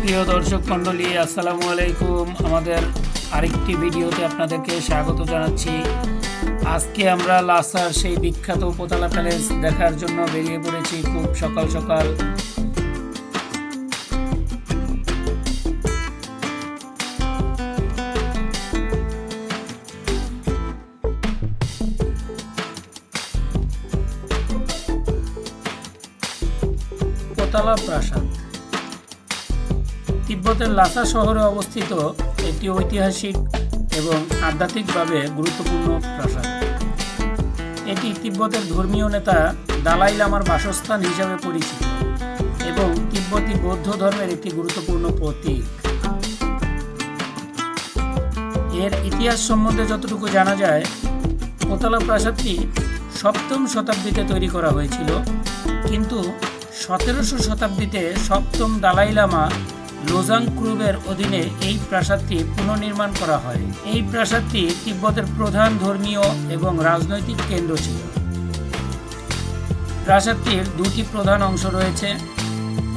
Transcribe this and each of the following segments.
সুপ্রিয় দর্শক মন্ডলী আসসালামু আলাইকুম। আমাদের আরেকটি ভিডিওতে আপনাদেরকে স্বাগত জানাচ্ছি। আজকে আমরা লাসার সেই বিখ্যাত পোতালা প্যালেস দেখার জন্য বেরিয়ে পড়েছি খুব সকাল সকাল। লাসা শহরে অবস্থিত একটি ঐতিহাসিক এবং আধ্যাত্মিকভাবে গুরুত্বপূর্ণ প্রাসাদ। এটি তিব্বতের ধর্মীয় নেতা দালাই লামার বাসস্থান হিসাবে পরিচিত এবং তিব্বতী বৌদ্ধ ধর্মের একটি গুরুত্বপূর্ণ প্রতীক। এর ইতিহাস সম্বন্ধে যতটুকু জানা যায় পোতালা প্রাসাদটি সপ্তম শতাব্দীতে তৈরি করা হয়েছিল, কিন্তু সতেরোশো শতাব্দীতে সপ্তম দালাই লামা লোজাং ক্রুবের অধীনে এই প্রাসাদটি পুনর্নির্মাণ করা হয়। এই প্রাসাদটি তিব্বতের প্রধান ধর্মীয় এবং রাজনৈতিক কেন্দ্র ছিল। প্রাসাদটির দুটি প্রধান অংশ রয়েছে।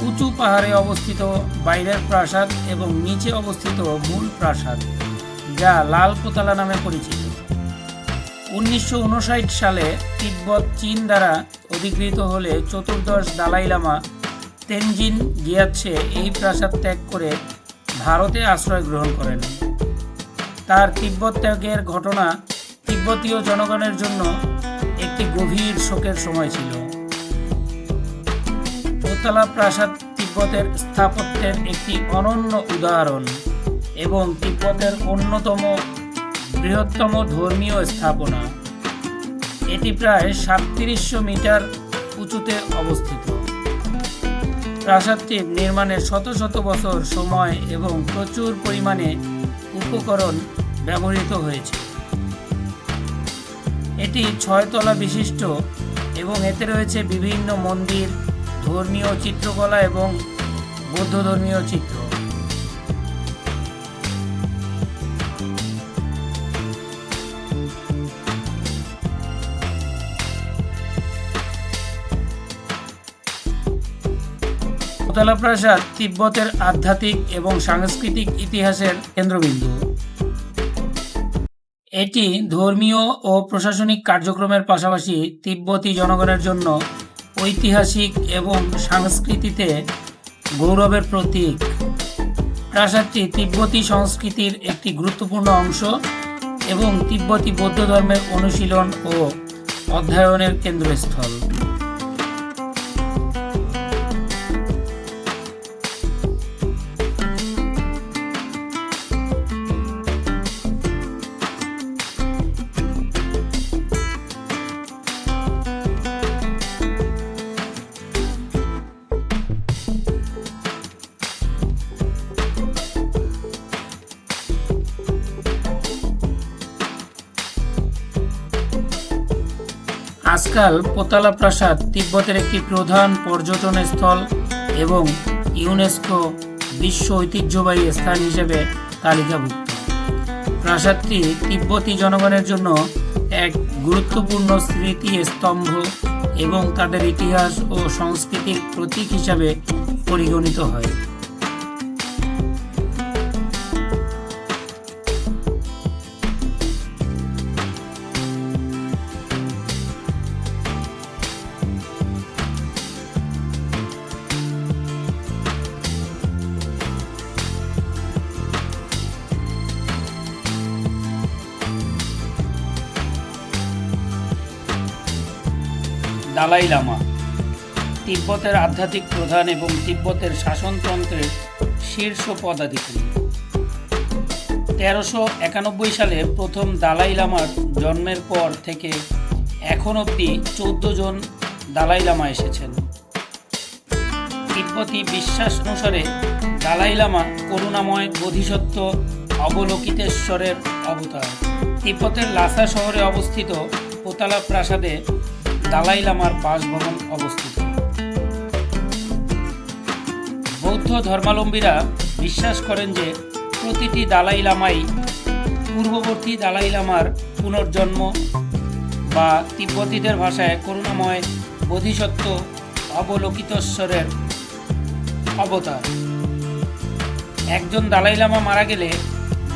উঁচু পাহাড়ে অবস্থিত বাইরের প্রাসাদ এবং নিচে অবস্থিত মূল প্রাসাদ, যা লাল পোতালা নামে পরিচিত। উনিশশো উনষাট সালে তিব্বত চীন দ্বারা অধিকৃত হলে চতুর্দশ দালাই লামা তেনজিন গিয়াচ্ছে এই প্রাসাদ ত্যাগ করে ভারতে আশ্রয় গ্রহণ করেন। তার তিব্বত ত্যাগের ঘটনা তিব্বতীয় জনগণের জন্য একটি গভীর শোকের সময় ছিল। পোতালা প্রাসাদ তিব্বতের স্থাপত্যের একটি অনন্য উদাহরণ এবং তিব্বতের অন্যতম বৃহত্তম ধর্মীয় স্থাপনা। এটি প্রায় সাতত্রিশশো মিটার উঁচুতে অবস্থিত। প্রাসাদটি নির্মাণের শত শত বছর সময় এবং প্রচুর পরিমাণে উপকরণ ব্যবহৃত হয়েছে। এটি ছয়তলা বিশিষ্ট এবং এতে রয়েছে বিভিন্ন মন্দির, ধর্মীয় চিত্রকলা এবং বৌদ্ধ ধর্মীয় চিত্র। পোতালা প্রাসাদ তিব্বতের আধ্যাত্মিক এবং সাংস্কৃতিক ইতিহাসের কেন্দ্রবিন্দু। এটি ধর্মীয় ও প্রশাসনিক কার্যক্রমের পাশাপাশি তিব্বতী জনগণের জন্য ঐতিহাসিক এবং সংস্কৃতিতে গৌরবের প্রতীক। প্রাসাদটি তিব্বতী সংস্কৃতির একটি গুরুত্বপূর্ণ অংশ এবং তিব্বতী বৌদ্ধ ধর্মের অনুশীলন ও অধ্যয়নের কেন্দ্রস্থল। আজকাল পোতালা প্রাসাদ তিব্বতের একটি প্রধান পর্যটন স্থল এবং ইউনেস্কো বিশ্ব ঐতিহ্যবাহী স্থান হিসেবে তালিকাভুক্ত। প্রাসাদটি তিব্বতী জনগণের জন্য এক গুরুত্বপূর্ণ স্মৃতি স্তম্ভ এবং তাদের ইতিহাস ও সংস্কৃতির প্রতীক হিসাবে পরিগণিত হয়। দালাই লামা তিব্বতের আধ্যাত্মিক প্রধান এবং তিব্বতের শাসনতন্ত্রের শীর্ষ পদাধিকারী। তেরোশো একানব্বই সালে প্রথম দালাই লামার জন্মের পর থেকে এখন অবধি চোদ্দ জন দালাই লামা এসেছেন। তিব্বতী বিশ্বাস অনুসারে দালাই লামা করুণাময় বোধিসত্ত্ব অবলোকিতেশ্বরের অবতার। তিব্বতের লাসা শহরে অবস্থিত পোতালা প্রাসাদে দালাই লামার বাসভবন অবস্থিত। বৌদ্ধ ধর্মাবলম্বীরা বিশ্বাস করেন যে প্রতিটি দালাই লামাই পূর্ববর্তী দালাই লামার পুনর্জন্ম বা তিব্বতীদের ভাষায় করুণাময় বোধিসত্ত্ব অবলোকিতেশ্বরের অবতার। একজন দালাই লামা মারা গেলে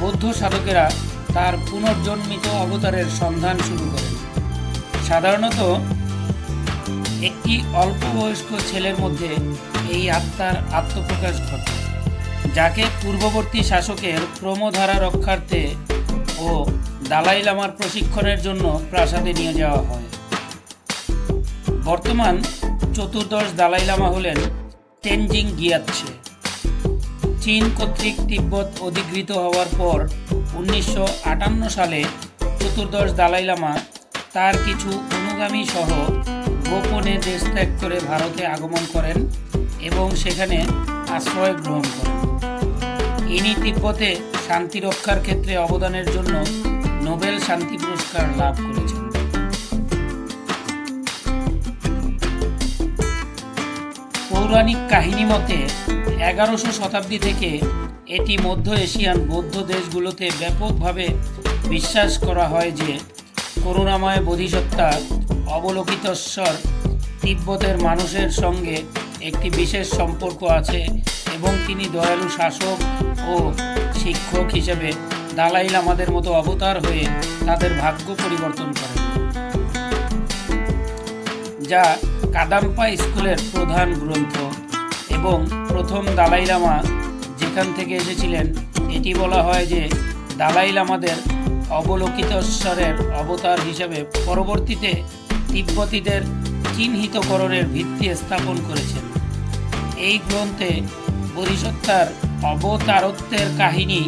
বৌদ্ধ সাধকেরা তার পুনর্জন্মিত অবতারের সন্ধান শুরু করেন। সাধারণত একটি অল্প বয়স্ক ছেলের মধ্যে এই আত্মার আত্মপ্রকাশ ঘটে, যাকে পূর্ববর্তী শাসকের ক্রমধারা রক্ষার্থে ও দালাই লামার প্রশিক্ষণের জন্য প্রাসাদে নিয়ে যাওয়া হয়। বর্তমান চতুর্দশ দালাই লামা হলেন তেনজিং গিয়াচ্ছে চীন কর্তৃক তিব্বত অধিকৃত হওয়ার পর উনিশশো আটান্ন সালে চতুর্দশ দালাই লামা তার কিছু অনুগামী সহ গোপনে দেশ ত্যাগ করে ভারতে আগমন করেন এবং সেখানে আশ্রয় গ্রহণ করেন। ইনি তিব্বতে শান্তি রক্ষার ক্ষেত্রে অবদানের জন্য নোবেল শান্তি পুরস্কার লাভ করেছেন। পৌরাণিক কাহিনী মতে, এগারোশো শতাব্দী থেকে এটি মধ্য এশিয়ান বৌদ্ধ দেশগুলোতে ব্যাপকভাবে বিশ্বাস করা হয় যে করুণাময় বোধিসত্তা অবলোকিতস্বর তিব্বতের মানুষের সঙ্গে একটি বিশেষ সম্পর্ক আছে এবং তিনি দয়ালু শাসক ও শিক্ষক হিসেবে দালাই লামাদের মতো অবতার হয়ে তাদের ভাগ্য পরিবর্তন করেন, যা কাদাম্পা স্কুলের প্রধান গ্রন্থ এবং প্রথম দালাই লামা যেখান থেকে এসেছিলেন। এটি বলা হয় যে দালাই লামাদের অবলোকিতস্বরের অবতার হিসেবে পরবর্তীতে তিব্বতীদের চিহ্নিতকরণের ভিত্তি স্থাপন করেছেন। এই গ্রন্থে বোধিসত্তার অবতারত্বের কাহিনী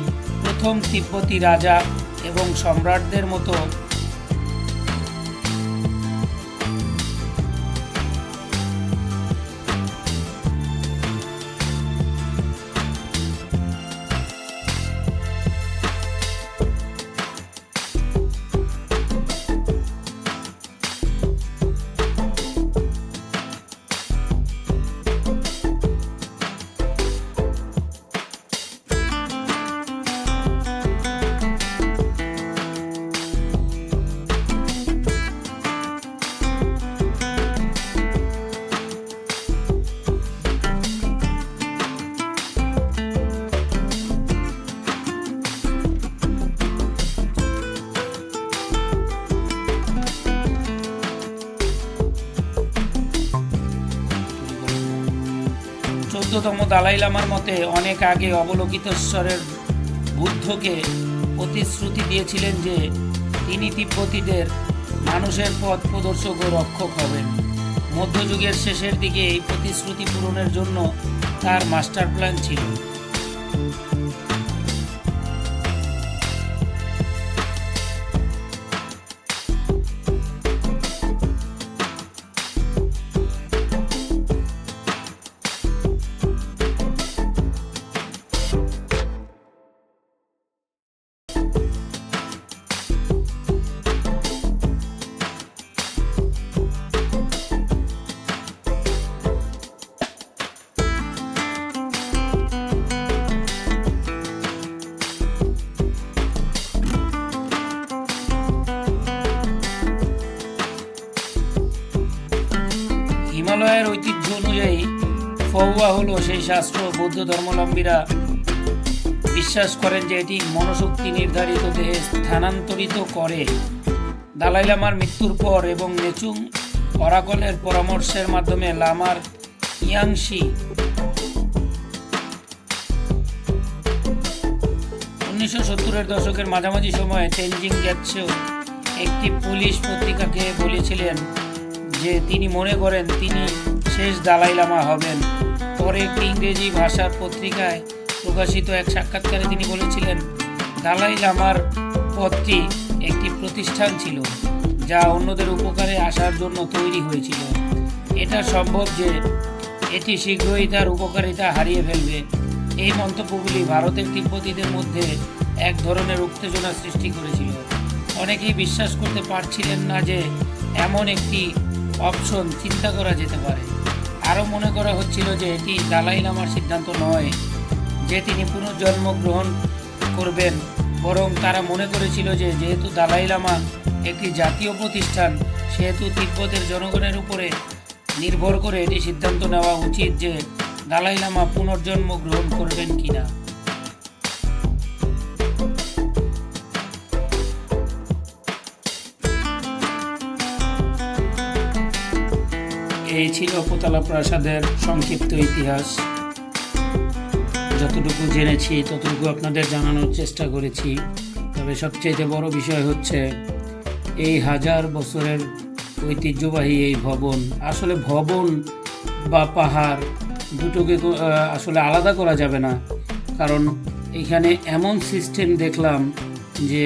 প্রথম তিব্বতী রাজা এবং সম্রাটদের মতো চোদ্দতম দালাই লামার মতে অনেক আগে অবলোকিতেশ্বরের বুদ্ধকে প্রতিশ্রুতি দিয়েছিলেন যে তিনি তিব্বতীদের মানুষের পথ প্রদর্শক ও রক্ষক হবেন। মধ্যযুগের শেষের দিকে এই প্রতিশ্রুতি পূরণের জন্য তার মাস্টার প্ল্যান ছিল। হিমালয়ের ঐতিহ্য অনুযায়ী ফৌয়া হলো সেই শাস্ত্র বৌদ্ধ ধর্মাবলম্বীরা বিশ্বাস করেন যে এটি মনোশক্তি নির্ধারিত দেহে স্থানান্তরিত করে। দালাই লামার মৃত্যুর পর এবং নেচুং অরাকলের পরামর্শের মাধ্যমে লামার ইয়াংশি উনিশশো সত্তরের দশকের মাঝামাঝি সময়ে তেনজিং গ্যাটসেও একটি পুলিশ পত্রিকাকে বলেছিলেন যে তিনি মনে করেন তিনি শেষ দালাই লামা হবেন। পরে একটি ইংরেজি ভাষার পত্রিকায় প্রকাশিত এক সাক্ষাৎকারে তিনি বলেছিলেন দালাই লামার পদটি একটি প্রতিষ্ঠান ছিল, যা অন্যদের উপকারে আসার জন্য তৈরি হয়েছিল। এটা সম্ভব যে এটি শীঘ্রই তার উপকারিতা হারিয়ে ফেলবে। এই মন্তব্যগুলি ভারতের তিব্বতীদের মধ্যে এক ধরনের উত্তেজনা সৃষ্টি করেছিল। অনেকেই বিশ্বাস করতে পারছিলেন না যে এমন একটি অপশন, চিন্তা করা যেতে পারে। আরও মনে করা হচ্ছিল যে এটি দালাই লামার সিদ্ধান্ত নয়, যে তিনি পুনর্জন্ম গ্রহণ করবেন। বরং তারা মনে করেছিল যে যেহেতু দালাই লামা একটি জাতীয় প্রতিষ্ঠান, সেহেতু তিব্বতের জনগণের উপরে নির্ভর করে এটি সিদ্ধান্ত নেওয়া উচিত যে দালাই লামা পুনর্জন্ম গ্রহণ করবেন কিনা। এই ছিল পোতালা প্রাসাদের সংক্ষিপ্ত ইতিহাস। যতটুকু জেনেছি, ততটুকু আপনাদের জানানোর চেষ্টা করেছি। তবে সবচেয়ে বড় বিষয় হচ্ছে, এই হাজার বছরের ঐতিহ্যবাহী এই ভবন, আসলে ভবন বা পাহাড় দুটোকে আসলে আলাদা করা যাবে না। কারণ এখানে এমন সিস্টেম দেখলাম যে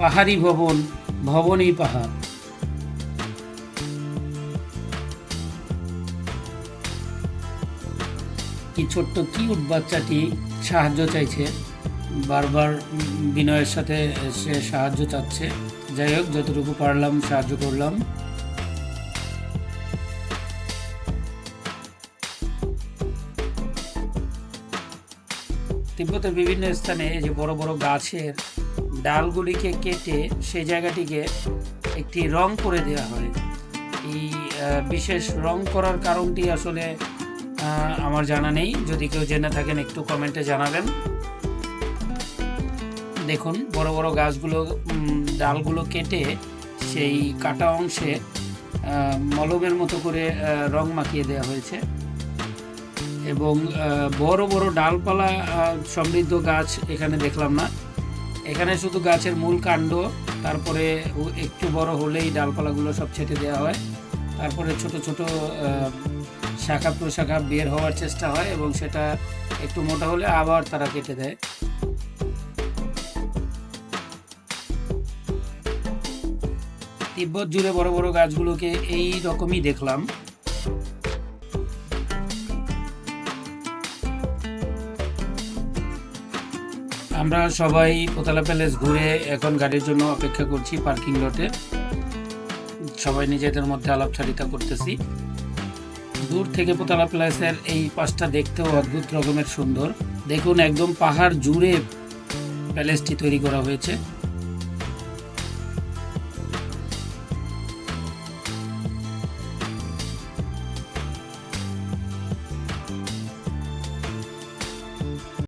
পাহাড়ি ভবন, ভবনই পাহাড়। কি ছোট্ট কিউট বাচ্চাটি সাহায্য চাইছে? বারবার বিনয়ের সাথে সে সাহায্য চাচ্ছে। যাই হোক, যতটুকু পারলাম, সাহায্য করলাম। তিব্বতের বিভিন্ন স্থানে যে বড় বড় গাছের ডালগুলিকে কেটে সেই জায়গাটিকে একটি রং করে দেওয়া হয়। এই বিশেষ রং করার কারণটি আসলে আমার জানা নেই। যদি কেউ জেনে থাকেন, একটু কমেন্টে জানাবেন। দেখুন, বড় বড় গাছগুলো ডালগুলো কেটে সেই কাটা অংশে মলমের মতো করে রং মাখিয়ে দেওয়া হয়েছে। এবং বড় বড় ডালপালা সমৃদ্ধ গাছ এখানে দেখলাম না। এখানে শুধু গাছের মূল কাণ্ড, তারপরে একটু বড় হলেই ডালপালাগুলো সব ছেটে দেওয়া হয়। তারপরে ছোট ছোট শাখা প্রশাখা বের হওয়ার চেষ্টা হয় এবং সেটা একটু মোটা হলে আবার তারা কেটে দেয়। তিব্বত জুড়ে বড় বড় গাছগুলোকে এই রকমই দেখলাম। আমরা সবাই পোতালা প্যালেস ঘুরে এখন গাড়ির জন্য অপেক্ষা করছি পার্কিং লটে। সবাই নিজেদের মধ্যে আলাপচারিতা করতেছি। দূর থেকে পোতালা প্লেসের এই পাশটা দেখতেও অদ্ভুত রকমের সুন্দর। দেখুন, একদম পাহাড় জুড়ে প্যালেসটি তৈরি করা হয়েছে।